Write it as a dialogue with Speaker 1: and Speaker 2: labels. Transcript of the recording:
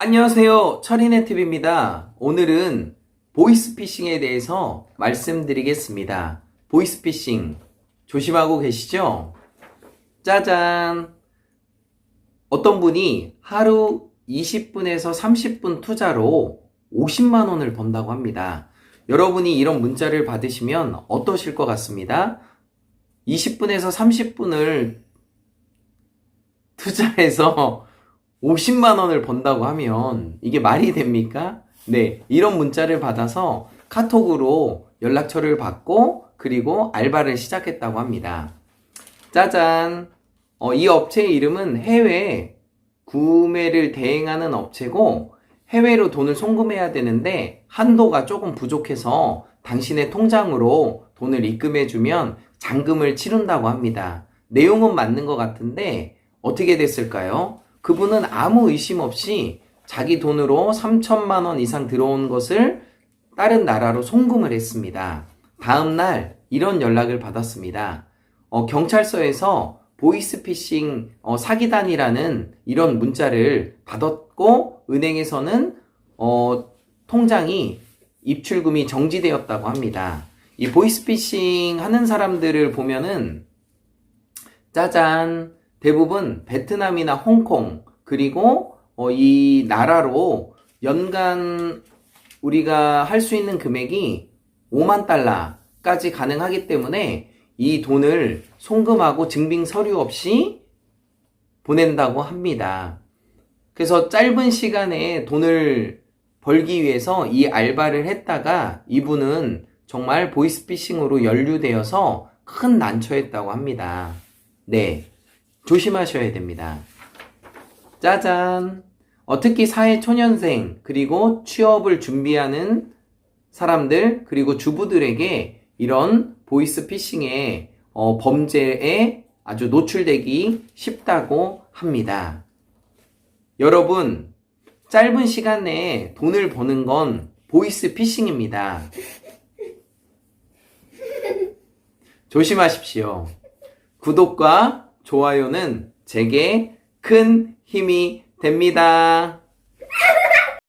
Speaker 1: 안녕하세요. 철인의 팁입니다. 오늘은 보이스피싱에 대해서 말씀드리겠습니다. 보이스피싱 조심하고 계시죠? 짜잔! 어떤 분이 하루 20분에서 30분 투자로 50만 원을 번다고 합니다. 여러분이 이런 문자를 받으시면 어떠실 것 같습니다? 20분에서 30분을 투자해서 50만 원을 번다고 하면 이게 말이 됩니까? 네, 이런 문자를 받아서 카톡으로 연락처를 받고 그리고 알바를 시작했다고 합니다. 짜잔! 어, 이 업체의 이름은 해외 구매를 대행하는 업체고 해외로 돈을 송금해야 되는데 한도가 조금 부족해서 당신의 통장으로 돈을 입금해주면 잔금을 치른다고 합니다. 내용은 맞는 것 같은데 어떻게 됐을까요? 그분은 아무 의심 없이 자기 돈으로 3천만 원 이상 들어온 것을 다른 나라로 송금을 했습니다. 다음 날 이런 연락을 받았습니다. 어, 경찰서에서 보이스피싱 어, 사기단이라는 이런 문자를 받았고 은행에서는 어, 통장이 입출금이 정지되었다고 합니다. 이 보이스피싱 하는 사람들을 보면은 짜잔 대부분 베트남이나 홍콩 그리고 어, 이 나라로 연간 우리가 할 수 있는 금액이 5만 달러까지 가능하기 때문에 이 돈을 송금하고 증빙 서류 없이 보낸다고 합니다. 그래서 짧은 시간에 돈을 벌기 위해서 이 알바를 했다가 이분은 정말 보이스피싱으로 연루되어서 큰 난처했다고 합니다. 네. 조심하셔야 됩니다. 짜잔. 어, 특히 사회 초년생, 그리고 취업을 준비하는 사람들, 그리고 주부들에게 이런 보이스 피싱의 어, 범죄에 아주 노출되기 쉽다고 합니다. 여러분, 짧은 시간 내에 돈을 버는 건 보이스 피싱입니다. 조심하십시오. 구독과 좋아요는 제게 큰 힘이 됩니다.